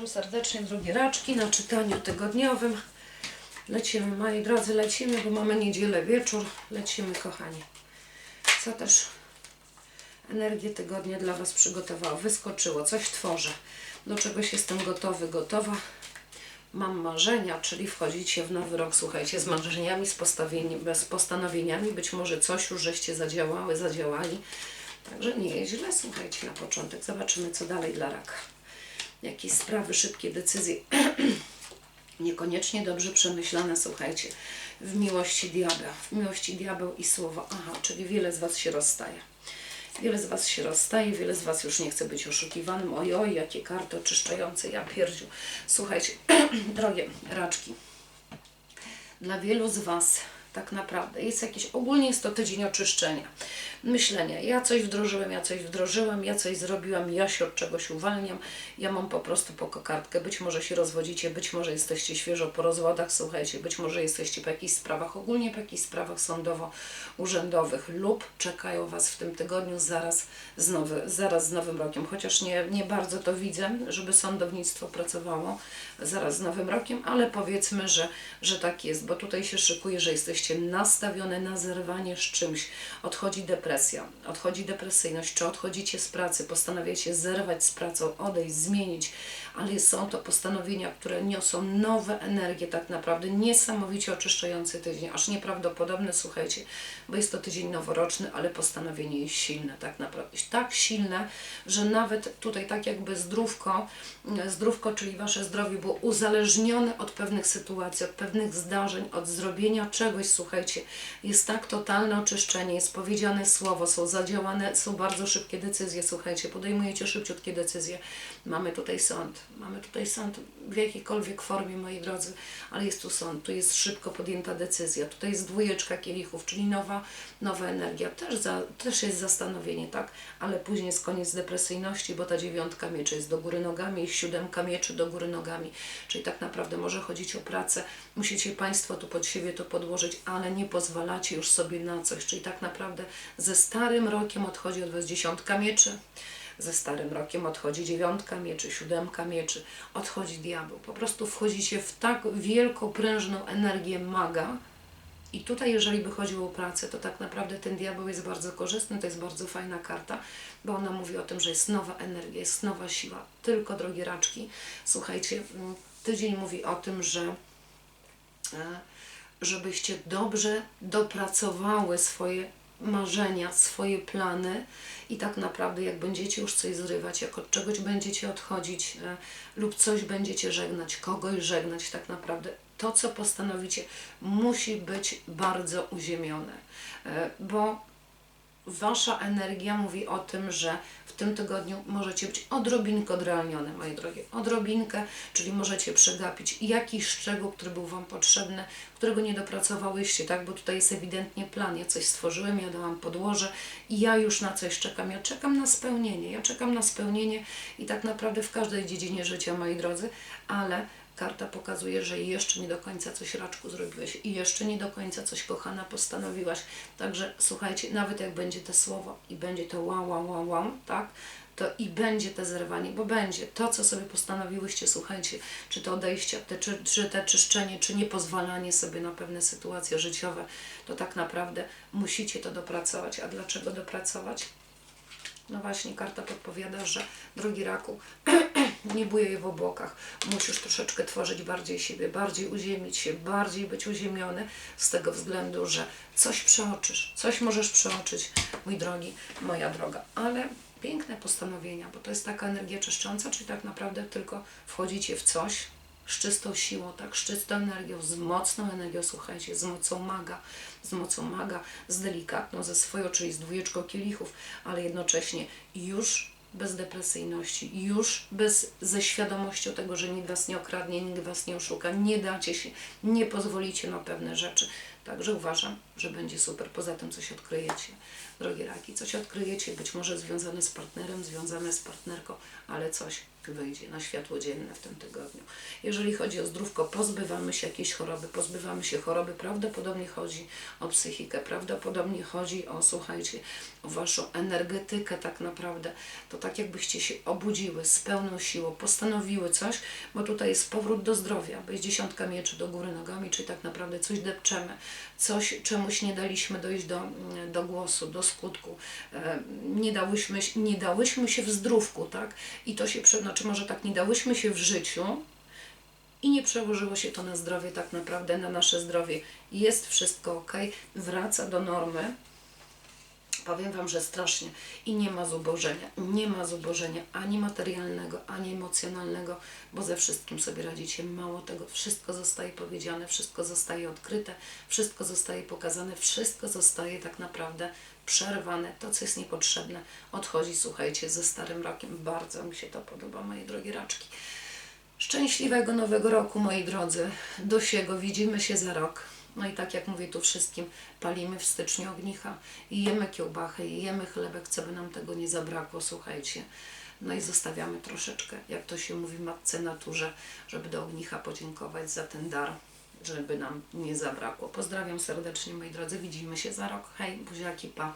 Witam serdecznie, drogie raczki, na czytaniu tygodniowym. Lecimy, moi drodzy, lecimy, bo mamy niedzielę wieczór. Lecimy, kochani. Co też energię tygodnia dla Was przygotowało? Wyskoczyło, coś tworzę. Do czegoś jestem gotowy, gotowa. Mam marzenia, czyli wchodzicie w nowy rok, słuchajcie, z marzeniami, z, z postanowieniami. Być może coś już żeście zadziałały, zadziałali. Także nie jest źle, słuchajcie, na początek. Zobaczymy, co dalej dla raka jakieś sprawy, szybkie decyzje, niekoniecznie dobrze przemyślane, słuchajcie, w miłości diabeł, w miłości diabeł i słowo, aha, czyli wiele z Was się rozstaje. Wiele z Was się rozstaje, wiele z Was już nie chce być oszukiwanym. Oj, oj, jakie karty oczyszczające, ja pierdziu. Słuchajcie, drogie raczki, dla wielu z Was tak naprawdę jest jakiś, ogólnie jest to tydzień oczyszczenia, myślenia. Ja coś wdrożyłem, ja coś wdrożyłem, ja coś zrobiłam, ja się od czegoś uwalniam, ja mam po prostu po kokardkę. Być może się rozwodzicie, być może jesteście świeżo po rozwodach, słuchajcie, być może jesteście po jakichś sprawach, ogólnie po jakichś sprawach sądowo-urzędowych lub czekają Was w tym tygodniu zaraz z, nowy, zaraz z Nowym Rokiem. Chociaż nie, nie bardzo to widzę, żeby sądownictwo pracowało zaraz z Nowym Rokiem, ale powiedzmy, że, że tak jest, bo tutaj się szykuje, że jesteście nastawione na zerwanie z czymś. Odchodzi depresja, odchodzi depresyjność, czy odchodzicie z pracy, postanawiacie zerwać z pracą, odejść, zmienić, ale są to postanowienia, które niosą nowe energie, tak naprawdę niesamowicie oczyszczający tydzień, aż nieprawdopodobne, słuchajcie, bo jest to tydzień noworoczny, ale postanowienie jest silne, tak naprawdę, tak silne, że nawet tutaj tak jakby zdrówko, zdrówko, czyli Wasze zdrowie było uzależnione od pewnych sytuacji, od pewnych zdarzeń, od zrobienia czegoś, słuchajcie, jest tak totalne oczyszczenie, jest powiedziane słowo, są zadziałane, są bardzo szybkie decyzje, słuchajcie, podejmujecie szybciutkie decyzje. Mamy tutaj sąd, mamy tutaj sąd w jakiejkolwiek formie, moi drodzy, ale jest tu sąd, tu jest szybko podjęta decyzja, tutaj jest dwójeczka kielichów, czyli nowa, nowa energia, też, za, też jest zastanowienie, tak, ale później jest koniec depresyjności, bo ta dziewiątka mieczy jest do góry nogami i siódemka mieczy do góry nogami, czyli tak naprawdę może chodzić o pracę, musicie Państwo tu pod siebie to podłożyć, ale nie pozwalacie już sobie na coś, czyli tak naprawdę ze starym rokiem odchodzi od Was dziesiątka mieczy, ze starym rokiem odchodzi dziewiątka mieczy, siódemka mieczy, odchodzi diabeł. Po prostu wchodzicie w tak wielką, prężną energię maga. I tutaj, jeżeli by chodziło o pracę, to tak naprawdę ten diabeł jest bardzo korzystny, to jest bardzo fajna karta, bo ona mówi o tym, że jest nowa energia, jest nowa siła. Tylko, drogie raczki, słuchajcie, mm, tydzień mówi o tym, że e, żebyście dobrze dopracowały swoje marzenia, swoje plany i tak naprawdę jak będziecie już coś zrywać, jak od czegoś będziecie odchodzić e, lub coś będziecie żegnać, kogoś żegnać, tak naprawdę to, co postanowicie, musi być bardzo uziemione, e, bo Wasza energia mówi o tym, że w tym tygodniu możecie być odrobinkę odrealnione, moje drogie. Odrobinkę, czyli możecie przegapić jakiś szczegół, który był Wam potrzebny, którego nie dopracowałyście, tak? Bo tutaj jest ewidentnie plan. Ja coś stworzyłem, ja dałam podłoże i ja już na coś czekam. Ja czekam na spełnienie. Ja czekam na spełnienie i tak naprawdę w każdej dziedzinie życia, moi drodzy, ale karta pokazuje, że jeszcze nie do końca coś raczku zrobiłeś i jeszcze nie do końca coś kochana postanowiłaś. Także słuchajcie, nawet jak będzie to słowo i będzie to wow, wow, wow, wow, tak? To i będzie te zerwanie, bo będzie to, co sobie postanowiłyście, słuchajcie, czy to odejście, te, czy, czy te czyszczenie, czy niepozwalanie sobie na pewne sytuacje życiowe, to tak naprawdę musicie to dopracować. A dlaczego dopracować? No właśnie, karta podpowiada, że drogi raku, nie bujaj w obłokach. Musisz troszeczkę tworzyć bardziej siebie, bardziej uziemić się, bardziej być uziemiony z tego względu, że coś przeoczysz, coś możesz przeoczyć, mój drogi, moja droga. Ale piękne postanowienia, bo to jest taka energia czyszcząca, czyli tak naprawdę tylko wchodzicie w coś, z czystą siłą, tak, z czystą energią, z mocną energią, słuchajcie, z mocą maga, z mocą maga, z delikatną, ze swoją, czyli z dwójeczką kielichów, ale jednocześnie już bez depresyjności, już bez, ze świadomością tego, że nikt Was nie okradnie, nikt Was nie oszuka, nie dacie się, nie pozwolicie na pewne rzeczy. Także uważam, że będzie super. Poza tym coś odkryjecie, drogie raki, coś odkryjecie, być może związane z partnerem, związane z partnerką, ale coś wyjdzie na światło dzienne w tym tygodniu. Jeżeli chodzi o zdrówko, pozbywamy się jakiejś choroby, pozbywamy się choroby, prawdopodobnie chodzi o psychikę, prawdopodobnie chodzi o, słuchajcie, o Waszą energetykę tak naprawdę. To tak jakbyście się obudziły z pełną siłą, postanowiły coś, bo tutaj jest powrót do zdrowia, bo jest dziesiątka mieczy do góry nogami, czyli tak naprawdę coś depczemy, coś czemuś nie daliśmy dojść do, mm, do głosu, do skutku, e, nie dałyśmy, nie dałyśmy się w zdrówku, tak? I to się, znaczy może tak, nie dałyśmy się w życiu, i nie przełożyło się to na zdrowie, tak naprawdę na nasze zdrowie. Jest wszystko ok, wraca do normy. Powiem Wam, że strasznie i nie ma zubożenia, nie ma zubożenia ani materialnego, ani emocjonalnego, bo ze wszystkim sobie radzicie. Mało tego, wszystko zostaje powiedziane, wszystko zostaje odkryte, wszystko zostaje pokazane, wszystko zostaje tak naprawdę przerwane. To, co jest niepotrzebne, odchodzi, słuchajcie, ze starym rokiem. Bardzo mi się to podoba, moje drogie raczki. Szczęśliwego nowego roku, moi drodzy. Do siego widzimy się za rok. No i tak jak mówię tu wszystkim, palimy w styczniu ognicha i jemy kiełbachę, i jemy chlebek, co by nam tego nie zabrakło, słuchajcie. No i zostawiamy troszeczkę, jak to się mówi, matce naturze, żeby do ognicha podziękować za ten dar, żeby nam nie zabrakło. Pozdrawiam serdecznie, moi drodzy, widzimy się za rok. Hej, buziaki, pa.